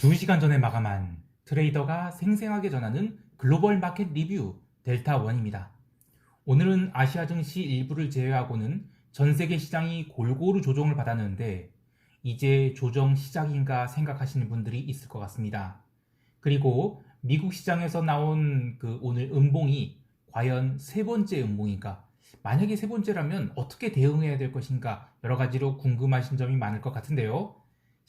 2시간 전에 마감한 트레이더가 생생하게 전하는 글로벌 마켓 리뷰 델타1입니다. 오늘은 아시아 증시 일부를 제외하고는 전 세계 시장이 골고루 조정을 받았는데 이제 조정 시작인가 생각하시는 분들이 있을 것 같습니다. 그리고 미국 시장에서 나온 그 오늘 음봉이 과연 세 번째 음봉인가? 만약에 세 번째라면 어떻게 대응해야 될 것인가? 여러 가지로 궁금하신 점이 많을 것 같은데요.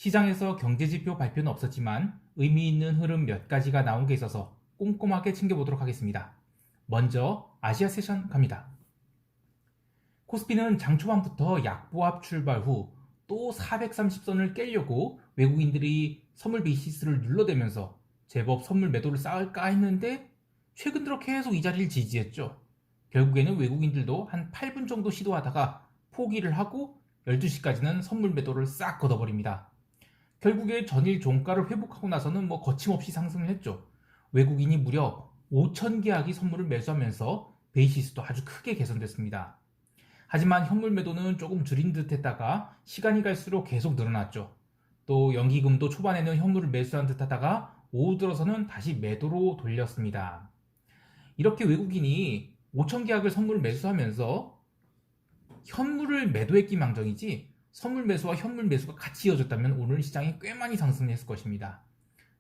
시장에서 경제지표 발표는 없었지만 의미 있는 흐름 몇 가지가 나온 게 있어서 꼼꼼하게 챙겨보도록 하겠습니다. 먼저 아시아 세션 갑니다. 코스피는 장 초반부터 약보합 출발 후 또 430선을 깨려고 외국인들이 선물 베이시스를 눌러대면서 제법 선물 매도를 쌓을까 했는데 최근 들어 계속 이 자리를 지지했죠. 결국에는 외국인들도 한 8분 정도 시도하다가 포기를 하고 12시까지는 선물 매도를 싹 걷어버립니다. 결국에 전일 종가를 회복하고 나서는 뭐 거침없이 상승을 했죠. 외국인이 무려 5천 계약이 선물을 매수하면서 베이시스도 아주 크게 개선됐습니다. 하지만 현물 매도는 조금 줄인 듯 했다가 시간이 갈수록 계속 늘어났죠. 또 연기금도 초반에는 현물을 매수한 듯 하다가 오후 들어서는 다시 매도로 돌렸습니다. 이렇게 외국인이 5천 계약을 선물을 매수하면서 현물을 매도했기 망정이지 선물 매수와 현물 매수가 같이 이어졌다면 오늘 시장이 꽤 많이 상승했을 것입니다.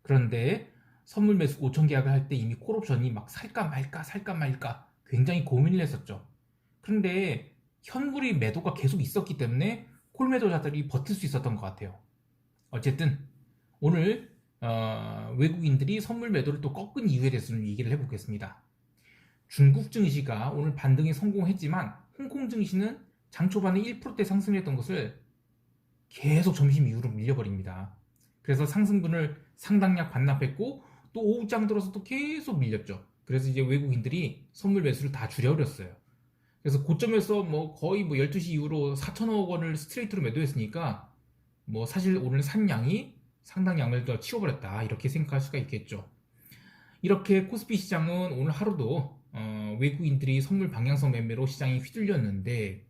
그런데 선물 매수 5천 계약을 할 때 이미 콜옵션이 막 살까 말까 살까 말까 굉장히 고민을 했었죠. 그런데 현물이 매도가 계속 있었기 때문에 콜 매도자들이 버틸 수 있었던 것 같아요. 어쨌든 오늘 어, 외국인들이 선물 매도를 또 꺾은 이유에 대해서는 얘기를 해보겠습니다. 중국 증시가 오늘 반등에 성공했지만 홍콩 증시는 장 초반에 1%대 상승했던 것을 계속 점심 이후로 밀려버립니다. 그래서 상승분을 상당량 반납했고 또 오후장 들어서도 계속 밀렸죠. 그래서 이제 외국인들이 선물 매수를 다 줄여버렸어요. 그래서 고점에서 뭐 거의 뭐 12시 이후로 4천억 원을 스트레이트로 매도했으니까 뭐 사실 오늘 산 양이 상당 양을 더 치워버렸다 이렇게 생각할 수가 있겠죠. 이렇게 코스피 시장은 오늘 하루도 어, 외국인들이 선물 방향성 매매로 시장이 휘둘렸는데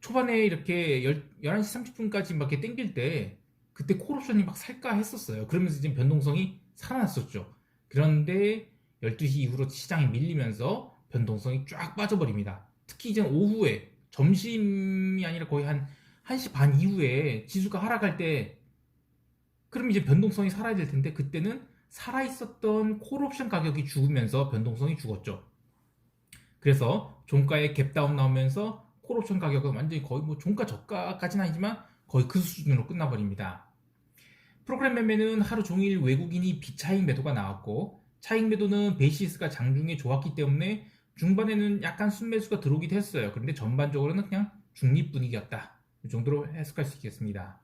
초반에 이렇게 10, 11시 30분까지 막 이렇게 땡길 때 그때 콜옵션이 막 살까 했었어요. 그러면서 지금 변동성이 살아났었죠. 그런데 12시 이후로 시장이 밀리면서 변동성이 쫙 빠져버립니다. 특히 이제 오후에 점심이 아니라 거의 한 1시 반 이후에 지수가 하락할 때 그럼 이제 변동성이 살아야 될 텐데 그때는 살아있었던 콜옵션 가격이 죽으면서 변동성이 죽었죠. 그래서 종가에 갭다운 나오면서 콜옵션 가격은 완전히 거의 뭐 종가 저가까지는 아니지만 거의 그 수준으로 끝나버립니다. 프로그램 매매는 하루 종일 외국인이 비차익 매도가 나왔고 차익 매도는 베이시스가 장중에 좋았기 때문에 중반에는 약간 순매수가 들어오기도 했어요. 그런데 전반적으로는 그냥 중립 분위기였다. 이 정도로 해석할 수 있겠습니다.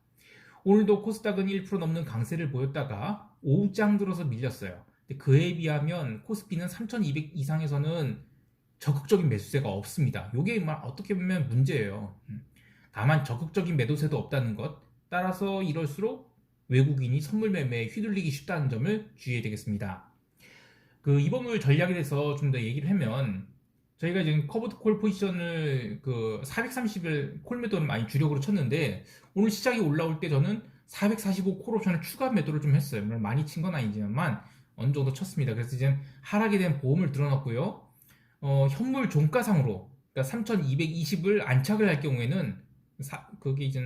오늘도 코스닥은 1% 넘는 강세를 보였다가 오후장 들어서 밀렸어요. 그에 비하면 코스피는 3,200 이상에서는 적극적인 매수세가 없습니다. 이게 어떻게 보면 문제예요. 음. 다만 적극적인 매도세도 없다는 것. 따라서 이럴수록 외국인이 선물 매매에 휘둘리기 쉽다는 점을 주의해야 되겠습니다. 그 이범물 전략에 대해서 좀 더 얘기를 하면 저희가 지금 커브드 콜 포지션을 그 430을 콜 매도를 많이 주력으로 쳤는데 오늘 시장이 올라올 때 저는 445콜 옵션을 추가 매도를 좀 했어요. 물론 많이 친 건 아니지만 어느 정도 쳤습니다. 그래서 이제 하락에 대한 보험을 들어놨고요. 어, 현물 종가상으로 그러니까 3,220을 안착을 할 경우에는 사, 그게 이제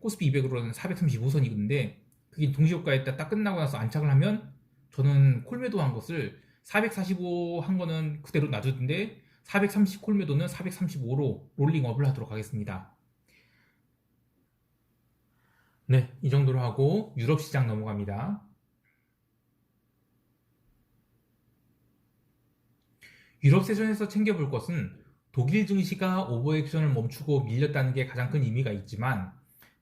코스피 200으로는 435선이건데 그게 동시효과에 딱 끝나고 나서 안착을 하면 저는 콜매도 한 것을 445 한 거는 그대로 놔두는데 430 콜매도는 435로 롤링업을 하도록 하겠습니다. 네, 이 정도로 하고 유럽 시장 넘어갑니다. 유럽 세션에서 챙겨볼 것은 독일 증시가 오버액션을 멈추고 밀렸다는 게 가장 큰 의미가 있지만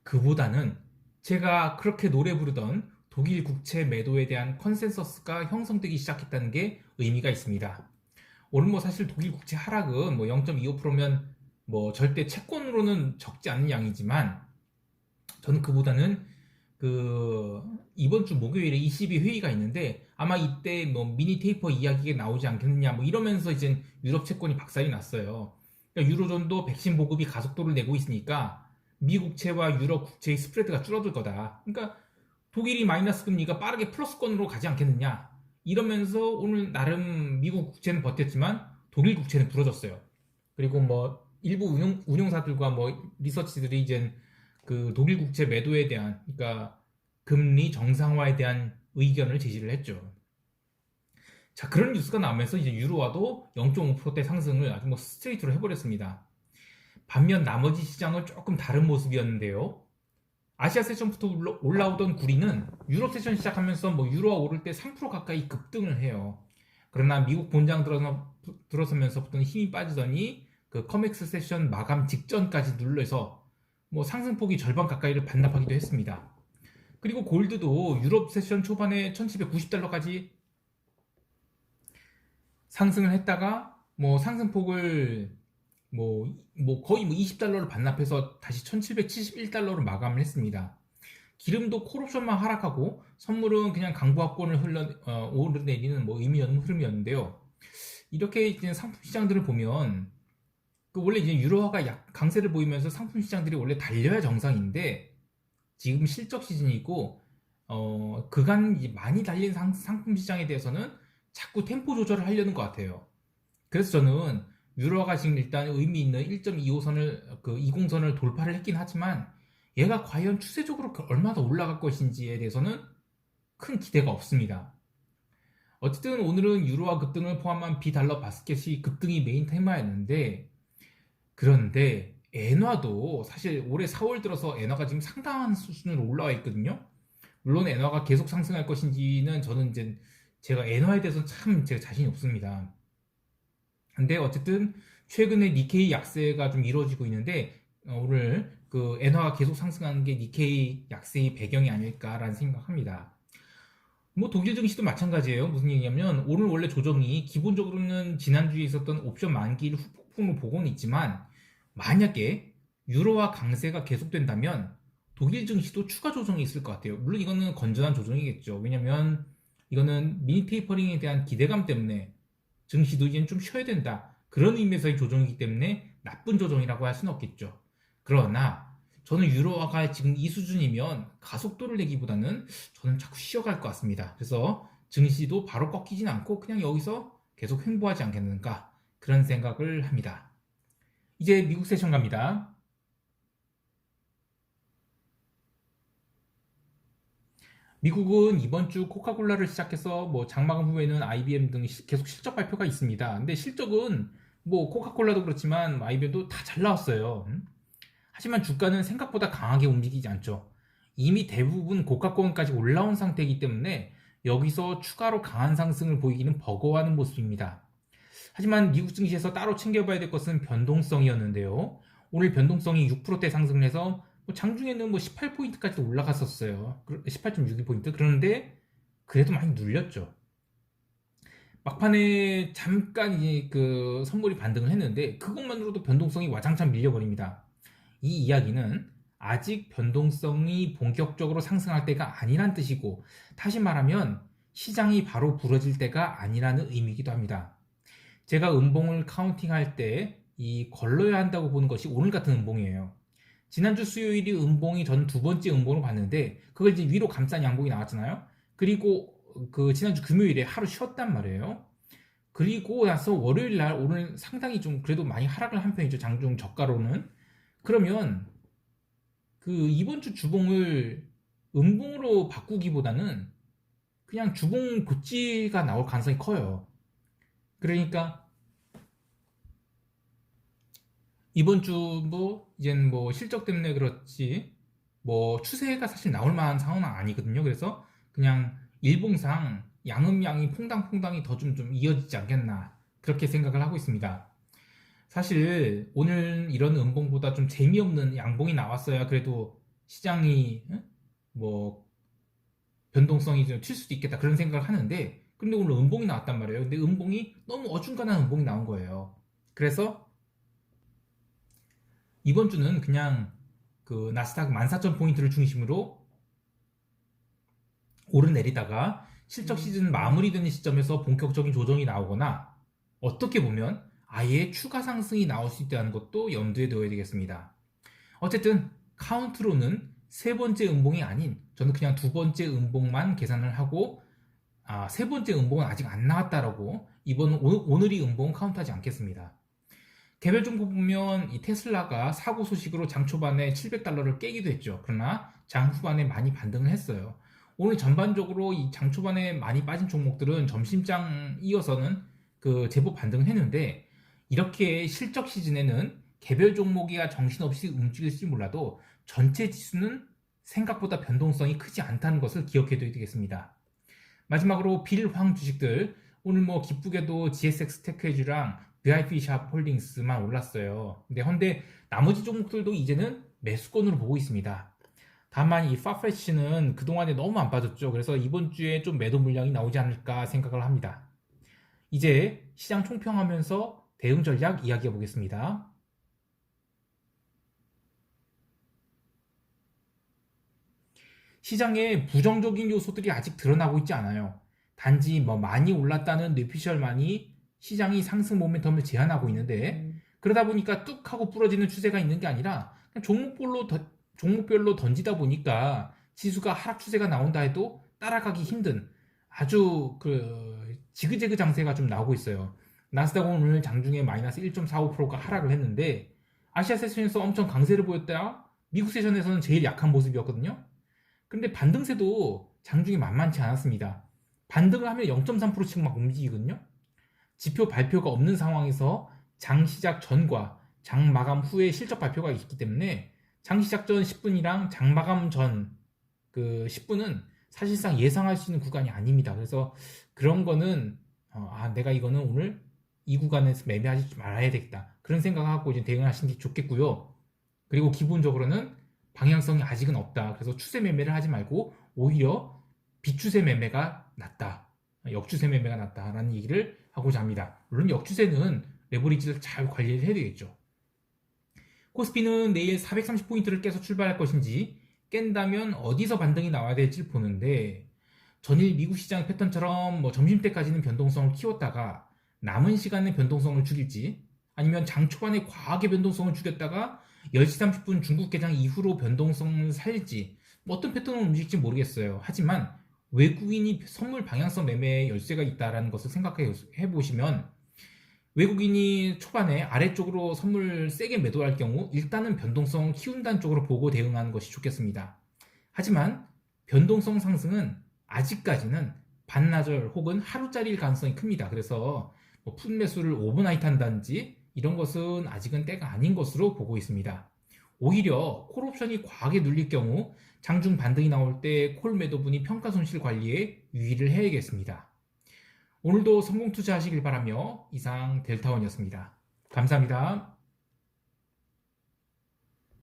그보다는 제가 그렇게 노래 부르던 독일 국채 매도에 대한 컨센서스가 형성되기 시작했다는 게 의미가 있습니다. 오늘 뭐 사실 독일 국채 하락은 뭐 0.25%면 뭐 절대 채권으로는 적지 않은 양이지만 저는 그보다는 그 이번 주 목요일에 ECB 회의가 있는데 아마 이때 뭐 미니 테이퍼 이야기가 나오지 않겠느냐 뭐 이러면서 이제 유럽 채권이 박살이 났어요. 그러니까 유로존도 백신 보급이 가속도를 내고 있으니까 미국채와 유럽 국채의 스프레드가 줄어들 거다. 그러니까 독일이 마이너스 금리가 빠르게 플러스권으로 가지 않겠느냐. 이러면서 오늘 나름 미국 국채는 버텼지만 독일 국채는 부러졌어요. 그리고 뭐 일부 운용, 운용사들과 뭐 리서치들이 이제 그 독일 국채 매도에 대한 그러니까 금리 정상화에 대한 의견을 제시를 했죠. 자 그런 뉴스가 나오면서 이제 유로화도 0.5%대 상승을 아주 뭐 스트레이트로 해버렸습니다. 반면 나머지 시장은 조금 다른 모습이었는데요. 아시아 세션부터 올라- 올라오던 구리는 유럽 세션 시작하면서 뭐 유로화 오를 때 3% 가까이 급등을 해요. 그러나 미국 본장 들어서, 들어서면서부터는 힘이 빠지더니 그 커맥스 세션 마감 직전까지 눌러서 뭐 상승폭이 절반 가까이를 반납하기도 했습니다. 그리고 골드도 유럽 세션 초반에 1790달러까지 상승을 했다가 뭐 상승폭을 뭐, 뭐 거의 뭐 20달러를 반납해서 다시 1771달러로 마감을 했습니다. 기름도 콜옵션만 하락하고 선물은 그냥 강보합권을 흘러 어, 오르내리는 뭐 의미 없는 흐름이었는데요. 이렇게 이제 상품 시장들을 보면 그 원래 이제 유로화가 약 강세를 보이면서 상품 시장들이 원래 달려야 정상인데 지금 실적 시즌이고 어 그간 많이 달린 상, 상품 시장에 대해서는 자꾸 템포 조절을 하려는 것 같아요. 그래서 저는 유로화가 지금 일단 의미 있는 1.25선을 그 20선을 돌파를 했긴 하지만 얘가 과연 추세적으로 그 얼마 더 올라갈 것인지에 대해서는 큰 기대가 없습니다. 어쨌든 오늘은 유로화 급등을 포함한 비달러 바스켓이 급등이 메인 테마였는데 그런데 엔화도 사실 올해 4월 들어서 엔화가 지금 상당한 수준으로 올라와 있거든요. 물론 엔화가 계속 상승할 것인지는 저는 이제 제가 엔화에 대해서 참 제가 자신이 없습니다. 근데 어쨌든 최근에 니케이 약세가 좀 이루어지고 있는데 어, 오늘 그 엔화가 계속 상승하는 게 니케이 약세의 배경이 아닐까라는 생각합니다. 뭐 독일 증시도 마찬가지예요. 무슨 얘기냐면 오늘 원래 조정이 기본적으로는 지난주에 있었던 옵션 만기를 후폭 풍으로 보고는 있지만 만약에 유로화 강세가 계속된다면 독일 증시도 추가 조정이 있을 것 같아요. 물론 이거는 건전한 조정이겠죠. 왜냐면 이거는 미니 테이퍼링에 대한 기대감 때문에 증시도 이제는 좀 쉬어야 된다. 그런 의미에서의 조정이기 때문에 나쁜 조정이라고 할 수는 없겠죠. 그러나 저는 유로화가 지금 이 수준이면 가속도를 내기보다는 저는 자꾸 쉬어갈 것 같습니다. 그래서 증시도 바로 꺾이진 않고 그냥 여기서 계속 횡보하지 않겠는가 그런 생각을 합니다. 이제 미국 세션 갑니다. 미국은 이번 주 코카콜라를 시작해서 뭐 장마감 후에는 IBM 등 시- 계속 실적 발표가 있습니다. 근데 실적은 뭐 코카콜라도 그렇지만 IBM도 다 잘 나왔어요. 음? 하지만 주가는 생각보다 강하게 움직이지 않죠. 이미 대부분 고가권까지 올라온 상태이기 때문에 여기서 추가로 강한 상승을 보이기는 버거워하는 모습입니다. 하지만 미국 증시에서 따로 챙겨봐야 될 것은 변동성이었는데요. 오늘 변동성이 6%대 상승을 해서 뭐 장중에는 뭐 18포인트까지 올라갔었어요. 18.62포인트. 그런데 그래도 많이 눌렸죠. 막판에 잠깐 이제 그 선물이 반등을 했는데 그것만으로도 변동성이 와장창 밀려버립니다. 이 이야기는 아직 변동성이 본격적으로 상승할 때가 아니란 뜻이고 다시 말하면 시장이 바로 부러질 때가 아니라는 의미이기도 합니다. 제가 음봉을 카운팅할 때 이 걸러야 한다고 보는 것이 오늘 같은 음봉이에요. 지난주 수요일이 음봉이 전 두 번째 음봉으로 봤는데 그걸 이제 위로 감싼 양봉이 나왔잖아요. 그리고 그 지난주 금요일에 하루 쉬었단 말이에요. 그리고 나서 월요일 날 오늘 상당히 좀 그래도 많이 하락을 한 편이죠. 장중 저가로는. 그러면 그 이번 주 주봉을 음봉으로 바꾸기보다는 그냥 주봉 고치가 나올 가능성이 커요. 그러니까 이번 주뭐 이젠 뭐 실적 때문에 그렇지 뭐 추세가 사실 나올 만한 상황은 아니거든요. 그래서 그냥 일봉상 양음양이 퐁당퐁당이 더 좀좀 이어지지 않겠나 그렇게 생각을 하고 있습니다. 사실 오늘 이런 음봉보다 좀 재미없는 양봉이 나왔어야 그래도 시장이 응? 뭐 변동성이 좀 튈 수도 있겠다 그런 생각을 하는데 근데 오늘 음봉이 나왔단 말이에요. 근데 음봉이 너무 어중간한 음봉이 나온 거예요. 그래서 이번 주는 그냥 그 나스닥 14,000포인트를 중심으로 오르내리다가 실적 시즌 마무리되는 시점에서 본격적인 조정이 나오거나 어떻게 보면 아예 추가 상승이 나올 수 있다는 것도 염두에 둬야 되겠습니다. 어쨌든 카운트로는 세 번째 음봉이 아닌 저는 그냥 두 번째 음봉만 계산을 하고 아, 세 번째 음봉은 아직 안 나왔다라고 이번 오- 오늘이 음봉은 카운트하지 않겠습니다. 개별 종목 보면 이 테슬라가 사고 소식으로 장 초반에 700달러를 깨기도 했죠. 그러나 장 후반에 많이 반등을 했어요. 오늘 전반적으로 이 장 초반에 많이 빠진 종목들은 점심장 이어서는 그 제법 반등을 했는데 이렇게 실적 시즌에는 개별 종목이야 정신없이 움직일지 몰라도 전체 지수는 생각보다 변동성이 크지 않다는 것을 기억해 둬야 되겠습니다. 마지막으로 빌황 주식들 오늘 뭐 기쁘게도 GSX 테크에즈랑 VIP 샵 홀딩스만 올랐어요. 근데 현대 나머지 종목들도 이제는 매수권으로 보고 있습니다. 다만 이 파프레쉬는 그동안에 너무 안 빠졌죠. 그래서 이번 주에 좀 매도 물량이 나오지 않을까 생각을 합니다. 이제 시장 총평하면서 대응 전략 이야기해 보겠습니다. 시장에 부정적인 요소들이 아직 드러나고 있지 않아요. 단지 뭐 많이 올랐다는 뇌피셜만이 시장이 상승 모멘텀을 제한하고 있는데 그러다 보니까 뚝 하고 부러지는 추세가 있는 게 아니라 종목별로 던- 종목별로 던지다 보니까 지수가 하락 추세가 나온다 해도 따라가기 힘든 아주 그 지그재그 장세가 좀 나오고 있어요. 나스닥은 오늘 장중에 마이너스 1.45%가 하락을 했는데 아시아 세션에서 엄청 강세를 보였다. 미국 세션에서는 제일 약한 모습이었거든요. 근데 반등세도 장중에 만만치 않았습니다. 반등을 하면 0.3%씩 막 움직이거든요. 지표 발표가 없는 상황에서 장 시작 전과 장 마감 후에 실적 발표가 있기 때문에 장 시작 전 10분이랑 장 마감 전 그 10분은 사실상 예상할 수 있는 구간이 아닙니다. 그래서 그런 거는 어, 아 내가 이거는 오늘 이 구간에서 매매하지 말아야 되겠다. 그런 생각하고 이제 대응하시는 게 좋겠고요. 그리고 기본적으로는 방향성이 아직은 없다. 그래서 추세 매매를 하지 말고 오히려 비추세 매매가 낫다. 역추세 매매가 낫다라는 얘기를 하고자 합니다. 물론 역추세는 레버리지를 잘 관리를 해야 되겠죠. 코스피는 내일 430포인트를 깨서 출발할 것인지 깬다면 어디서 반등이 나와야 될지 보는데 전일 미국 시장 패턴처럼 뭐 점심 때까지는 변동성을 키웠다가 남은 시간에 변동성을 죽일지 아니면 장 초반에 과하게 변동성을 죽였다가 10시 30분 중국 개장 이후로 변동성을 살릴지 뭐 어떤 패턴으로 움직일지 모르겠어요. 하지만 외국인이 선물 방향성 매매에 열쇠가 있다라는 것을 생각해 보시면 외국인이 초반에 아래쪽으로 선물 세게 매도할 경우 일단은 변동성을 키운다는 쪽으로 보고 대응하는 것이 좋겠습니다. 하지만 변동성 상승은 아직까지는 반나절 혹은 하루짜리일 가능성이 큽니다. 그래서 뭐 풋매수를 오버나이트 한다든지 이런 것은 아직은 때가 아닌 것으로 보고 있습니다. 오히려 콜옵션이 과하게 눌릴 경우 장중 반등이 나올 때 콜 매도분이 평가 손실 관리에 유의를 해야겠습니다. 오늘도 성공 투자하시길 바라며 이상 델타원이었습니다. 감사합니다.